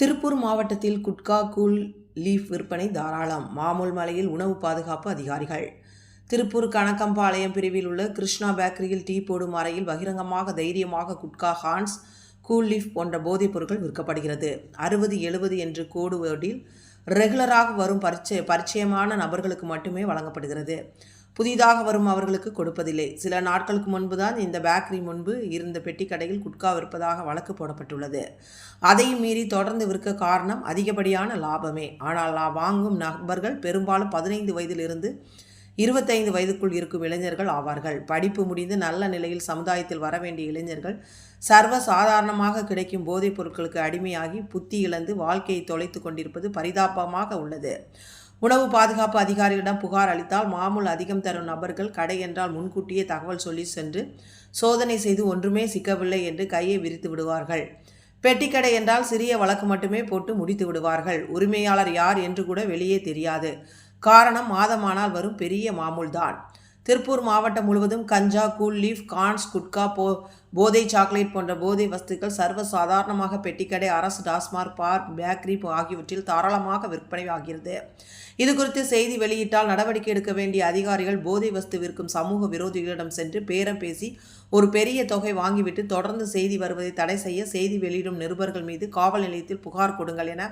திருப்பூர் மாவட்டத்தில் gutka cool leaf விற்பனை தாராளம். மாமூல் மலையில் உணவு பாதுகாப்பு அதிகாரிகள். திருப்பூர் கணக்கம்பாளையம் பிரிவில் உள்ள கிருஷ்ணா பேக்கரியில் டீ போடும் அறையில் பகிரங்கமாக தைரியமாக குட்கா ஹான்ஸ் கூல் லீஃப் போன்ற போதைப் பொருட்கள் விற்கப்படுகிறது. அறுபது எழுபது என்று கோடு வேர்டில் ரெகுலராக வரும் பரிச்சய பரிச்சயமான நபர்களுக்கு மட்டுமே வழங்கப்படுகிறது. புதிதாக வரும் அவர்களுக்கு கொடுப்பதில்லை. சில நாட்களுக்கு முன்புதான் இந்த பேக்கரி முன்பு இருந்த பெட்டி கடையில் குட்கா விற்பதாக வழக்கு போடப்பட்டுள்ளது. அதையும் மீறி தொடர்ந்து விற்க காரணம் அதிகப்படியான லாபமே. ஆனால் நான் வாங்கும் நபர்கள் பெரும்பாலும் பதினைந்து வயதிலிருந்து இருபத்தைந்து வயதுக்குள் இருக்கும் இளைஞர்கள் ஆவார்கள். படிப்பு முடிந்து நல்ல நிலையில் சமுதாயத்தில் வர வேண்டிய இளைஞர்கள் சர்வ சாதாரணமாக கிடைக்கும் போதைப் பொருட்களுக்கு அடிமையாகி புத்தி இழந்து வாழ்க்கையை தொலைத்து கொண்டிருப்பது பரிதாபமாக உள்ளது. உணவு பாதுகாப்பு அதிகாரிகளிடம் புகார் அளித்தால் மாமூல் அதிகம் தரும் நபர்கள் கடை என்றால் முன்கூட்டியே தகவல் சொல்லி சென்று சோதனை செய்து ஒன்றுமே சிக்கவில்லை என்று கையை விரித்து விடுவார்கள். பெட்டிக்கடை என்றால் சிறிய வழக்கு மட்டுமே போட்டு முடித்து விடுவார்கள். உரிமையாளர் யார் என்று கூட வெளியே தெரியாது. காரணம் மாதமானால் வரும் பெரிய மாமூல்தான். திருப்பூர் மாவட்டம் முழுவதும் ganja cool leaf Hans gutka போ போதை சாக்லேட் போன்ற போதை வஸ்துக்கள் சர்வ சாதாரணமாக பெட்டிக்கடை அரசு டாஸ்மார்க் பார் பேக்கரி ஆகியவற்றில் தாராளமாக விற்பனை ஆகிறது இது குறித்து செய்தி வெளியிட்டால் நடவடிக்கை எடுக்க வேண்டிய அதிகாரிகள் போதை வஸ்து விற்கும் சமூக விரோதிகளிடம் சென்று பேரம் பேசி ஒரு பெரிய தொகை வாங்கிவிட்டு தொடர்ந்து செய்தி வருவதை தடை செய்ய செய்தி வெளியிடும் நிருபர்கள் மீது காவல் நிலையத்தில் புகார் கொடுங்கள் என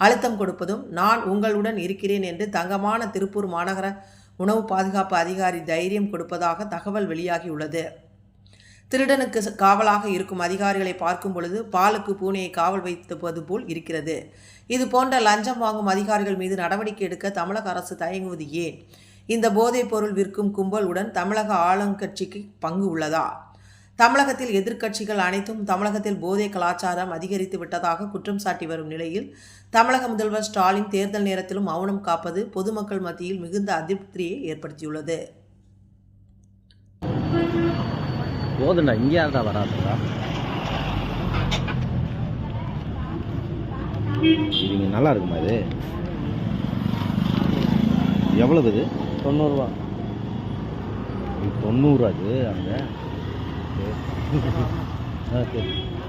அழுத்தம் கொடுப்பதும் நான் உங்களுடன் இருக்கிறேன் என்று தங்கமான திருப்பூர் மாநகர உணவு பாதுகாப்பு அதிகாரி தைரியம் கொடுப்பதாக தகவல் வெளியாகியுள்ளது. திருடனுக்கு காவலாக இருக்கும் அதிகாரிகளை பார்க்கும் பொழுது பாலுக்கு பூனையை காவல் வைத்தது போல் இருக்கிறது. இது போன்ற லஞ்சம் வாங்கும் அதிகாரிகள் மீது நடவடிக்கை எடுக்க தமிழக அரசு தயங்குவது ஏன்? இந்த போதைப் பொருள் விற்கும் கும்பலுடன் தமிழக ஆளுங்கட்சிக்கு பங்கு உள்ளதா? தமிழகத்தில் எதிர்க்கட்சிகள் அனைத்தும் தமிழகத்தில் போதை கலாச்சாரம் அதிகரித்து விட்டதாக குற்றம் சாட்டி வரும் நிலையில் தமிழக முதல்வர் ஸ்டாலின் தேர்தல் நேரத்திலும் மௌனம் காப்பது பொதுமக்கள் மத்தியில் மிகுந்த அதிருப்தியை ஏற்படுத்தியுள்ளது. போதுண்டா இங்கே வராதுடா. நல்லா இருக்குமா இது? எவ்வளவு இது? தொண்ணூறுரூவா இது தொண்ணூறு அது அங்கே? 嗯，对。